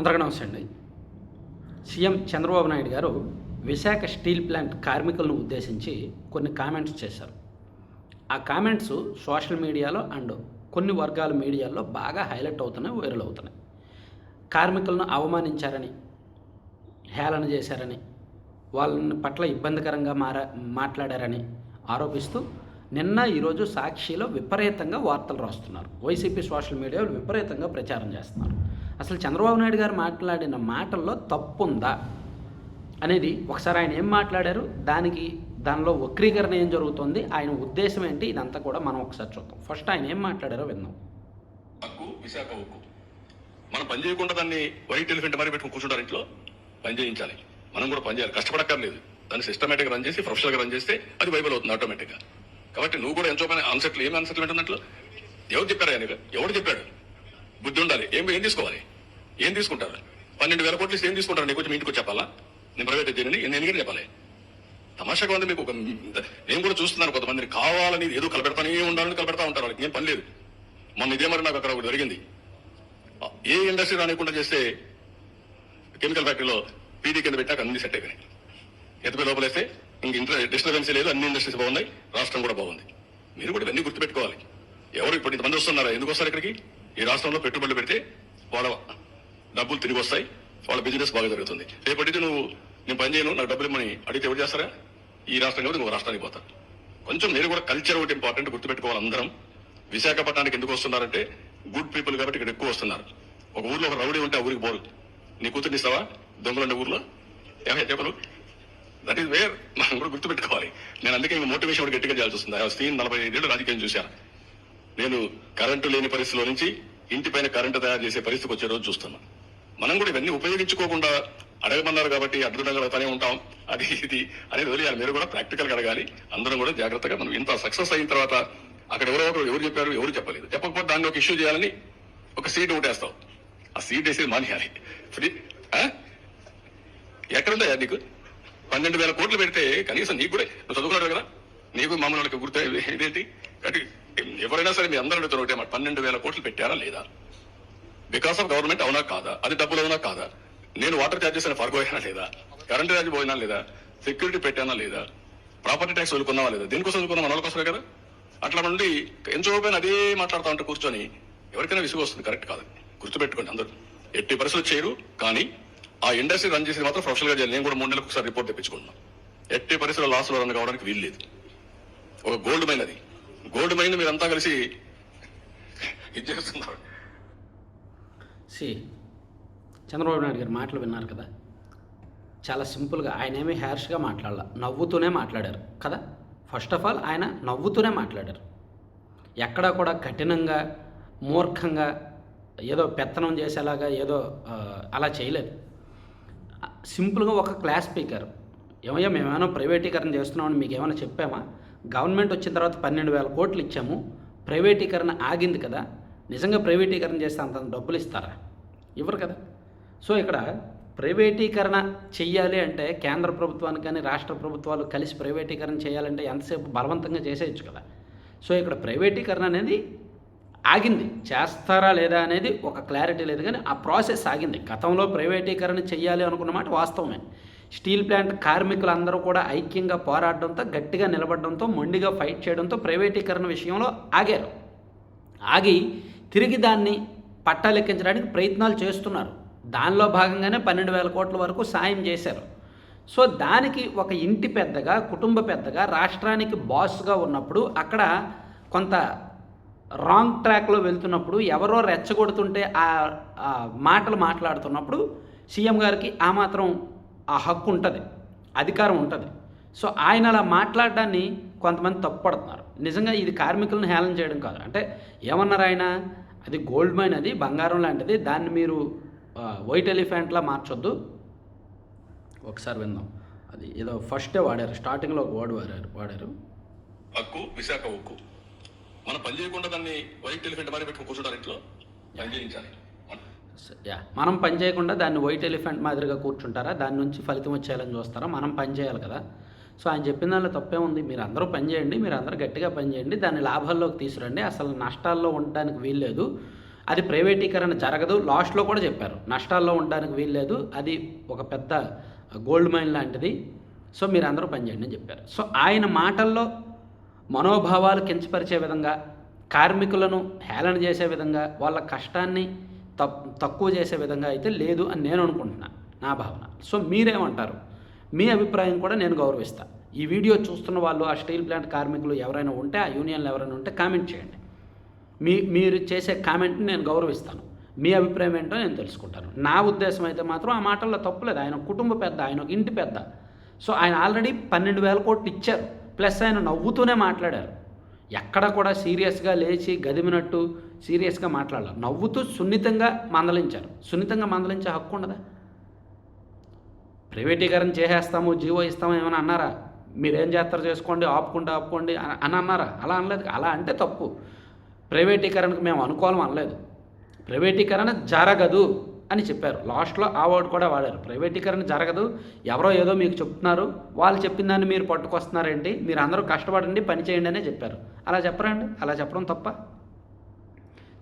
అందరికీ నమస్తే అండి. సీఎం చంద్రబాబు నాయుడు గారు విశాఖ స్టీల్ ప్లాంట్ కార్మికులను ఉద్దేశించి కొన్ని కామెంట్స్ చేశారు. ఆ కామెంట్స్ సోషల్ మీడియాలో అండ్ కొన్ని వర్గాల మీడియాలో బాగా హైలైట్ అవుతున్నాయి వైరల్ అవుతున్నాయి. కార్మికులను అవమానించారని హేళన చేశారని వాళ్ళని పట్ల ఇబ్బందికరంగా మార మాట్లాడారని ఆరోపిస్తూ నిన్న ఈరోజు సాక్షిలో విపరీతంగా వార్తలు రాస్తున్నారు. వైసీపీ సోషల్ మీడియాలో విపరీతంగా ప్రచారం చేస్తున్నారు. అసలు చంద్రబాబు నాయుడు గారు మాట్లాడిన మాటల్లో తప్పుందా? అనేది ఒకసారి ఆయన ఏం మాట్లాడారు? దానికి దానిలో వక్రీకరణ ఏం జరుగుతుంది? ఆయన ఉద్దేశం ఏంటి? ఇదంతా కూడా మనం ఒకసారి చూద్దాం. ఫస్ట్ ఆయన ఏం మాట్లాడారో విన్నాం విశాఖ ఉక్కు మనం పని చేయకుండా దాన్ని వైట్ ఎలిఫెంట్ మరి పెట్టుకుని కూర్చుంటారు ఇంట్లో. పని చేయించాలి. మనం కూడా పని చేయాలి. కష్టపడక్కర్లేదు. దాన్ని సిస్టమేటిక్ రన్ చేసి ప్రొఫెషనల్గా రన్ చేస్తే అది బైబిల్ అవుతుంది ఆటోమేటిక్గా కాబట్టి నువ్వు కూడా ఎంతో పని అన్సెట్లు ఏమి అన్సెట్లు ఏంటన్నట్లు ఎవరు చెప్పారు ఆయన ఎవరు చెప్పాడు? బుద్ధి ఉండాలి. ఏం ఏం తీసుకోవాలి? ఏం తీసుకుంటారు? పన్నెండు వేల కోట్లు ఏం తీసుకుంటారు? నీకు కొంచెం ఇంటికి చెప్పాలా? నేను ప్రైవేట్ దీనిని నేను ఎందుకు చెప్పాలి? తమాషాగా ఉంది మీకు ఒక నేను కూడా చూస్తున్నాను కొంతమందిని. కావాలని ఏదో కలపెడతానే ఉండాలని కలపెడతా ఉంటారు వాళ్ళకి. ఏం పని లేదు. మొన్న ఇదే మరి నాకు అక్కడ ఒకటి జరిగింది. ఏ ఇండస్ట్రీ రానికుండా చేస్తే కెమికల్ ఫ్యాక్టరీలో పీడీ కింద పెట్టాక అన్ని సెట్ అయిపోయినాయి. ఎత్తుపై లోపలేస్తే ఇంక ఇంటర్ డిస్టర్బెన్స్ లేదు అన్ని ఇండస్ట్రీస్ బాగున్నాయి రాష్ట్రం కూడా బాగుంది. మీరు కూడా ఇవన్నీ గుర్తుపెట్టుకోవాలి. ఎవరు ఇప్పుడు ఇంతమంది వస్తున్నారా? ఎందుకు వస్తారు ఇక్కడికి? ఈ రాష్ట్రంలో పెట్టుబడులు పెడితే వాళ్ళ డబ్బులు తిరిగి వస్తాయి వాళ్ళ బిజినెస్ బాగా జరుగుతుంది. రేపటికి నువ్వు నేను పని చేయను నాకు డబ్బులు ఇమ్మని అడిగితే ఎవరు చేస్తారా? ఈ రాష్ట్రం కాబట్టి నువ్వు రాష్ట్రానికి పోతారు కొంచెం నేను కూడా కల్చర్ ఒకటి ఇంపార్టెంట్ గుర్తుపెట్టుకోవాలి అందరం. విశాఖపట్నానికి ఎందుకు వస్తున్నారంటే గుడ్ పీపుల్ కాబట్టి ఇక్కడ ఎక్కువ వస్తున్నారు. ఒక ఊర్లో ఒక రౌడీ ఉంటే ఆ ఊరికి పోరు. నీ కూతుర్ని ఇస్తావా? దొంగలుండే ఊర్లో? ఏమైనా చెప్పరు దట్ ఈస్ వేర్ మనం కూడా గుర్తుపెట్టుకోవాలి. నేను అందుకే మోటివేషన్ కూడా గట్టిగా చేయాల్సి వస్తుంది. ఆ సీన్ నలభై ఐదేళ్ళు రాజకీయం చూశాను. నేను కరెంటు లేని పరిస్థితిలో నుంచి ఇంటి పైన కరెంటు తయారు చేసే పరిస్థితికి వచ్చే రోజు చూస్తున్నాం. మనం కూడా ఇవన్నీ ఉపయోగించుకోకుండా అడగమన్నారు కాబట్టి అడ్డుదంగా అడుగుతానే ఉంటాం. అది ఇది అనేది వదిలేయాలి. మీరు కూడా ప్రాక్టికల్ అడగాలి. అందరం కూడా జాగ్రత్తగా మనం ఇంత సక్సెస్ అయిన తర్వాత అక్కడ ఎవరో ఒకరు ఎవరు చెప్పారు ఎవరు చెప్పలేదు. చెప్పకపోతే దాన్ని ఒక ఇష్యూ చేయాలని ఒక సీట్ ఒకటేస్తావు ఆ సీట్ వేసేది మానేయాలి. ఫ్రీ ఆ? ఎక్కడుందా నీకు? పన్నెండు వేల కోట్లు పెడితే కనీసం నీకు కూడా నువ్వు చదువుకున్నాడు కదా? నీకు మామూలు వాళ్ళకి గుర్తు ఇదేంటి? ఎవరైనా సరే మీ అందరూ అడుగుతారు ఒకటే పన్నెండు వేల కోట్లు పెట్టారా లేదా? బికాస్ ఆఫ్ గవర్నమెంట్ అవునా కాదా? అది డబ్బులు అవునా కాదా? నేను వాటర్ ఛార్జెస్ అని ఫర్గో లేదా? కరెంట్ ఛార్జ్ పోయినా లేదా? సెక్యూరిటీ పెట్టానా లేదా? ప్రాపర్టీ ట్యాక్స్ వదులుకున్నావా లేదా? దీనికోసం వదులుకున్నా మన వాళ్ళ కోసమే కదా? అట్లా నుండి ఎంతో అదే మాట్లాడుతూ ఉంటే కూర్చొని ఎవరికైనా విసుగు వస్తుంది. కరెక్ట్ కాదు. గుర్తుపెట్టుకోండి అందరూ. ఎట్టి పరిస్థితులు చేయరు. కానీ ఆ ఇండస్ట్రీ రన్ చేసేది మాత్రం ప్రొఫెషనల్గా చేయాలి. నేను కూడా మూడు నెలలకు ఒకసారి రిపోర్ట్ తెప్పించుకున్నాను ఎట్టి పరిస్థితుల్లో లాస్లో రన్ కావడానికి వీలు లేదు ఒక గోల్డ్ మైన్ అది. గోల్డ్ మైన్ మీరంతా కలిసి ఇది చేస్తున్నారు. సి చంద్రబాబు నాయుడు గారు మాటలు విన్నారు కదా. చాలా సింపుల్గా ఆయన ఏమి హ్యార్ష్గా మాట్లాడాల నవ్వుతూనే మాట్లాడారు కదా. ఫస్ట్ ఆఫ్ ఆల్ ఆయన నవ్వుతూనే మాట్లాడారు. ఎక్కడా కూడా కఠినంగా మూర్ఖంగా ఏదో పెత్తనం చేసేలాగా ఏదో అలా చేయలేదు. సింపుల్గా ఒక క్లాస్ స్పీకర్ ఏమయ్యా మేమేమైనా ప్రైవేటీకరణ చేస్తున్నామని మీకు ఏమైనా చెప్పామా? గవర్నమెంట్ వచ్చిన తర్వాత పన్నెండు వేల కోట్లు ఇచ్చాము. ప్రైవేటీకరణ ఆగింది కదా. నిజంగా ప్రైవేటీకరణ చేస్తే అంత డబ్బులు ఇస్తారా? ఇవ్వరు కదా. సో ఇక్కడ ప్రైవేటీకరణ చెయ్యాలి అంటే కేంద్ర ప్రభుత్వానికి కానీ రాష్ట్ర ప్రభుత్వాలు కలిసి ప్రైవేటీకరణ చేయాలంటే ఎంతసేపు బలవంతంగా చేసేయచ్చు కదా. సో ఇక్కడ ప్రైవేటీకరణ అనేది ఆగింది. చేస్తారా లేదా అనేది ఒక క్లారిటీ లేదు కానీ ఆ ప్రాసెస్ ఆగింది. గతంలో ప్రైవేటీకరణ చేయాలి అనుకున్న మాట వాస్తవమే. స్టీల్ ప్లాంట్ కార్మికులందరూ కూడా ఐక్యంగా పోరాడడంతో గట్టిగా నిలబడడంతో మొండిగా ఫైట్ చేయడంతో ప్రైవేటీకరణ విషయంలో ఆగారు. ఆగి తిరిగి దాన్ని పట్టాలెక్కించడానికి ప్రయత్నాలు చేస్తున్నారు. దానిలో భాగంగానే పన్నెండు వేల కోట్ల వరకు సాయం చేశారు. సో దానికి ఒక ఇంటి పెద్దగా కుటుంబ పెద్దగా రాష్ట్రానికి బాస్గా ఉన్నప్పుడు అక్కడ కొంత రాంగ్ ట్రాక్లో వెళ్తున్నప్పుడు ఎవరో రెచ్చగొడుతుంటే ఆ ఆ మాటలు మాట్లాడుతున్నప్పుడు సీఎం గారికి ఆ మాత్రం ఆ హక్కు ఉంటుంది అధికారం ఉంటుంది. సో ఆయన అలా మాట్లాడడాన్ని కొంతమంది తప్పుపడుతున్నారు. నిజంగా ఇది కార్మికులను హేళన చేయడం కాదు. అంటే ఏమన్నారు ఆయన? అది గోల్డ్ మైన్ అది బంగారం లాంటిది దాన్ని మీరు వైట్ ఎలిఫెంట్లా మార్చొద్దు. ఒకసారి విందాం. అది ఏదో ఫస్టే వాడారు స్టార్టింగ్లో ఒక వర్డ్ వాడారు వాడారు. హక్కు విశాఖ ఉక్కు మనం పని చేయకుండా దాన్ని వైట్ ఎలిఫెంట్ మరి పెట్టుకుని కూర్చుంటారు ఇంట్లో? పని చేయించాలి యా మనం పని చేయకుండా దాన్ని వైట్ ఎలిఫెంట్ మాదిరిగా కూర్చుంటారా? దాని నుంచి ఫలితం వచ్చేయాలని చూస్తారా? మనం పని చేయాలి కదా. సో ఆయన చెప్పిన దానిలో తప్పే ఉంది. మీరు అందరూ పని చేయండి. మీరు అందరూ గట్టిగా పని చేయండి. దాన్ని లాభాల్లోకి తీసుకురండి. అసలు నష్టాల్లో ఉండడానికి వీల్లేదు అది ప్రైవేటీకరణ జరగదు. లాస్ట్లో కూడా చెప్పారు. నష్టాల్లో ఉండడానికి వీల్లేదు అది ఒక పెద్ద గోల్డ్ మైన్ లాంటిది. సో మీరు అందరూ పనిచేయండి అని చెప్పారు. సో ఆయన మాటల్లో మనోభావాలు కించపరిచే విధంగా కార్మికులను హేళన చేసే విధంగా వాళ్ళ కష్టాన్ని తక్కువ చేసే విధంగా అయితే లేదు అని నేను అనుకుంటున్నా నా భావన. సో మీరేమంటారు? మీ అభిప్రాయం కూడా నేను గౌరవిస్తా. ఈ వీడియో చూస్తున్న వాళ్ళు ఆ స్టీల్ ప్లాంట్ కార్మికులు ఎవరైనా ఉంటే ఆ యూనియన్లు ఎవరైనా ఉంటే కామెంట్ చేయండి. మీ మీరు చేసే కామెంట్ని నేను గౌరవిస్తాను. మీ అభిప్రాయం ఏంటో నేను తెలుసుకుంటాను. నా ఉద్దేశం అయితే మాత్రం ఆ మాటల్లో తప్పులేదు ఆయన కుటుంబ పెద్ద ఆయన ఇంటి పెద్ద. సో ఆయన ఆల్రెడీ పన్నెండు వేల కోట్లు ఇచ్చారు. ప్లస్ ఆయన నవ్వుతూనే మాట్లాడారు. ఎక్కడ కూడా సీరియస్గా లేచి గదిమినట్టు సీరియస్గా మాట్లాడాలి. నవ్వుతూ సున్నితంగా మందలించారు. సున్నితంగా మందలించే హక్కు ఉండదా? ప్రైవేటీకరణ చేసేస్తాము జీవో ఇస్తాము ఏమైనా అన్నారా? మీరేం చేస్తారు చేసుకోండి ఆపుకుంటే ఆపుకోండి అని అన్నారా? అలా అనలేదు. అలా అంటే తప్పు. ప్రైవేటీకరణకు మేము అనుకూలం అనలేదు. ప్రైవేటీకరణ జరగదు. అని చెప్పారు. లాస్ట్లో ఆ వర్డ్ కూడా వాడారు. ప్రైవేటీకరణ జరగదు. ఎవరో ఏదో మీకు చెప్తున్నారు. వాళ్ళు చెప్పిన దాన్ని మీరు పట్టుకొస్తున్నారేంటి? మీరు అందరూ కష్టపడండి పని చేయండి అనే చెప్పారు. అలా చెప్పరండి. అలా చెప్పడం తప్ప.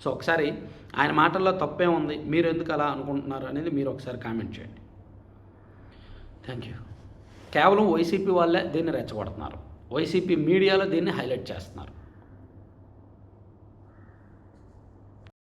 సో ఒకసారి ఆయన మాటల్లో తప్పే ఉంది. మీరు ఎందుకు అలా అనుకుంటున్నారు అనేది మీరు ఒకసారి కామెంట్ చేయండి. Thank you. కేవలం వైసీపీ వాళ్ళే దీన్ని రెచ్చగొడుతున్నారు. వైసీపీ మీడియాలో దీన్ని హైలైట్ చేస్తున్నారు.